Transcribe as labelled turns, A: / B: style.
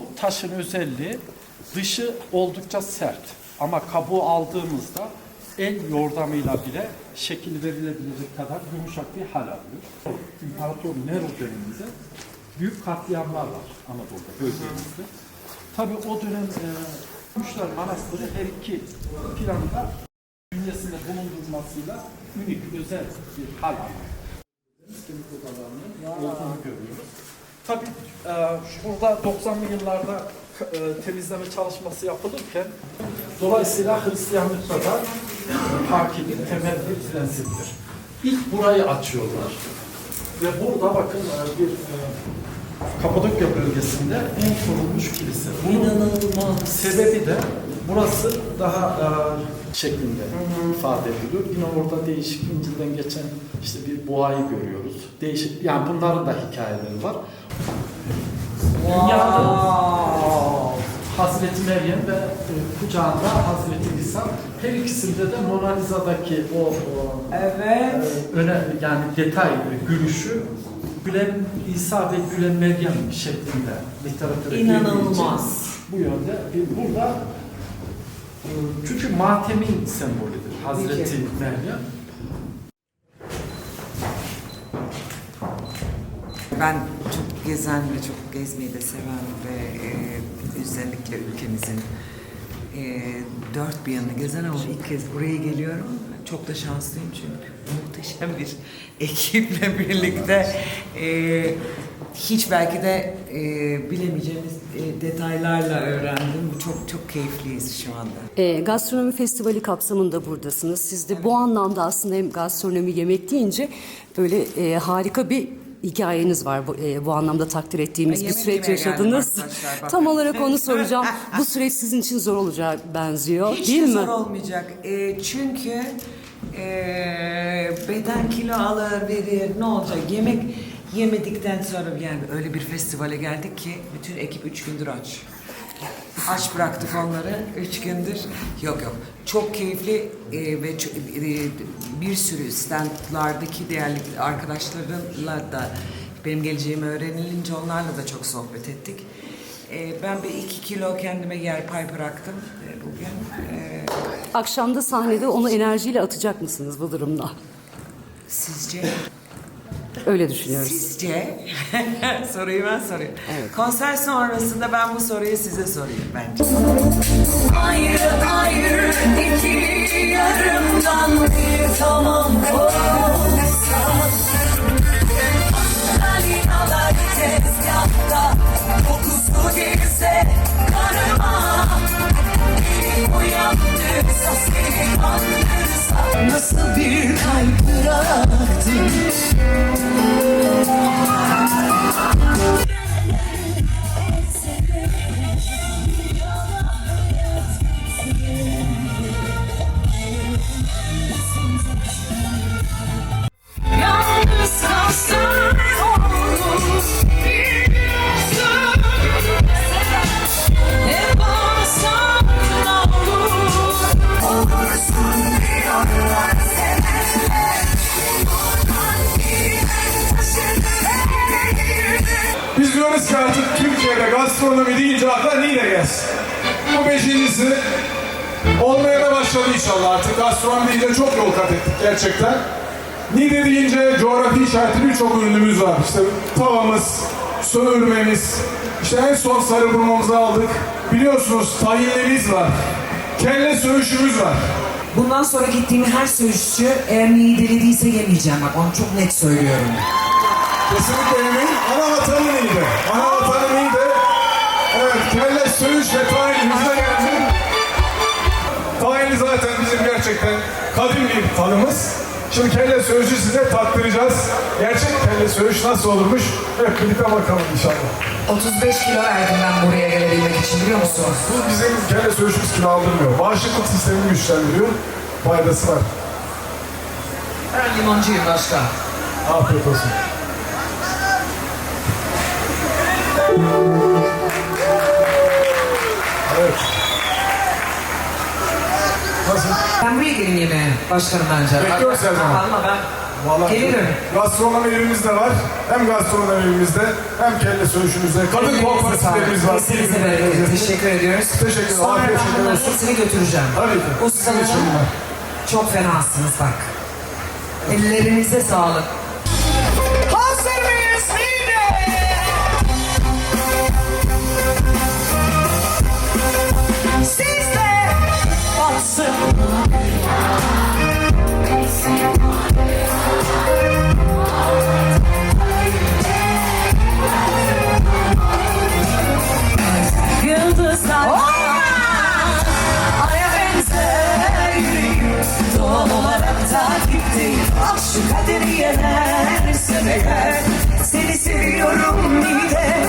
A: Bu taşın özelliği dışı oldukça sert ama kabuğu aldığımızda el yordamıyla bile şekil verilebilecek kadar yumuşak bir hal alıyor. İmparator Nero döneminde büyük katliamlar var Anadolu'da, bölgemizde. Tabii o dönem e, Müşler Manastırı her iki planda bünyesinde bulundurmasıyla unik, özel bir hal alıyor. Kemik odalarının olduğunu görüyoruz. Tabii e, şurada 90'lı yıllarda e, temizleme çalışması yapılırken dolayısıyla Hristiyanlıkta da takibin temel bir prensiptir. İlk burayı açıyorlar. Ve burada bakın e, bir e, Kapadokya bölgesinde en kurulmuş kilise. Bunun
B: İnanılmaz.
A: sebebi de burası daha e, şeklinde ifade ediliyor. Yine orada değişik İncil'den geçen işte bir boğayı görüyoruz. Değişik yani bunların da hikayeleri var. Dünyada Hazreti Meryem ve e, kucağında Hazreti İsa her ikisinde de Mona Lisa'daki o, o
B: Evet.
A: ee, öne yani detay e, gülüşü Gülen İsa ve Gülen Meryem şeklinde literatüre
B: İnanılmaz.
A: Bu yönde bir burada e, çünkü matemin sembolüdür Hazreti. Meryem.
B: Ben çok gezen ve çok gezmeyi de seven ve e, özellikle ülkemizin e, dört bir yanını gezen ama ilk kez buraya geliyorum. Çok da şanslıyım çünkü muhteşem bir ekiple birlikte e, hiç belki de e, bilemeyeceğimiz e, detaylarla öğrendim. Çok çok keyifliyiz şu anda.
C: E, gastronomi festivali kapsamında buradasınız. Siz de bu anlamda aslında hem gastronomi yemek deyince böyle e, harika bir hikayeniz var. Bu, e, bu anlamda takdir ettiğimiz bir süreç yaşadınız. Tam olarak onu soracağım. bu süreç sizin için zor olacağı benziyor
B: Hiç
C: değil
B: de
C: mi?
B: zor olmayacak. E, çünkü e, beden kilo alır verir ne olacak yemek yemedikten sonra yani öyle bir festivale geldik ki bütün ekip üç gündür aç. Aç bıraktık onları üç gündür. Yok yok. Çok keyifli e, ve ço- e, bir sürü standlardaki değerli arkadaşlarımla da benim geleceğimi öğrenilince onlarla da çok sohbet ettik. E, ben bir iki kilo kendime yer pay bıraktım e, bugün. E,
C: Akşamda sahnede onu enerjiyle atacak mısınız bu durumda?
B: sizce?
C: Öyle düşünüyoruz.
B: Sizce? Soruyu ben sorayım. Konser sonrasında ben bu soruyu size sorayım bence.
D: Ayrı ayrı iki yarımdan bir tamam olsa Balinalar tezgahta kokusu girse karıma uyandırsa seni kandırsa Nasıl bir kalp bıraktın
E: Ki artık Türkiye'de gastronomi deyince akla Niğde gelsin. Bu beşincisi olmaya da başladı inşallah artık. Gastronomi deyince çok yol kat ettik gerçekten. Niğde deyince coğrafi işaretli birçok ürünümüz var. İşte tavamız, söğürmemiz, işte en son sarı burmamızı aldık. Biliyorsunuz tahinlerimiz var. Kelle söğüşümüz var.
F: Bundan sonra gittiğim her söğüşçü eğer mideli değilse yemeyeceğim bak onu çok net söylüyorum.
E: Kesinlikle emin. Ana vatanı neydi? Ana vatanı neydi? Evet, kelle, söğüş ve tahinimizden geldi. Tahini zaten bizim gerçekten kadim bir tanımız. Şimdi kelle söğüşü size tattıracağız. Gerçek kelle söğüş nasıl olurmuş? Hep birlikte bakalım inşallah.
F: 35 kilo verdim ben buraya gelebilmek için biliyor musun?
E: Bu bizim kelle söğüşümüz kilo aldırmıyor. Bağışıklık sistemini güçlendiriyor. Faydası var.
F: Ben limoncuyum başka.
E: Afiyet olsun. Evet. Nasıl?
F: Ben buraya gelin yemeğe başkanım bence.
E: Bekliyoruz her zaman.
F: Ama ben
E: Vallahi
F: Gelirim.
E: gastronomi evimiz de var. Hem gastronomi evimizde hem kelle söğüşümüzde. Kadın kooperatiflerimiz var.
F: Kesinize bereket. Teşekkür ediyoruz.
E: Teşekkür ederim.
F: Sonra ben bunların hepsini götüreceğim.
E: Tabii ki. Bunlar.
F: çok fenasınız bak. Ellerinize sağlık.
D: Hadi aşk kaderi yener severler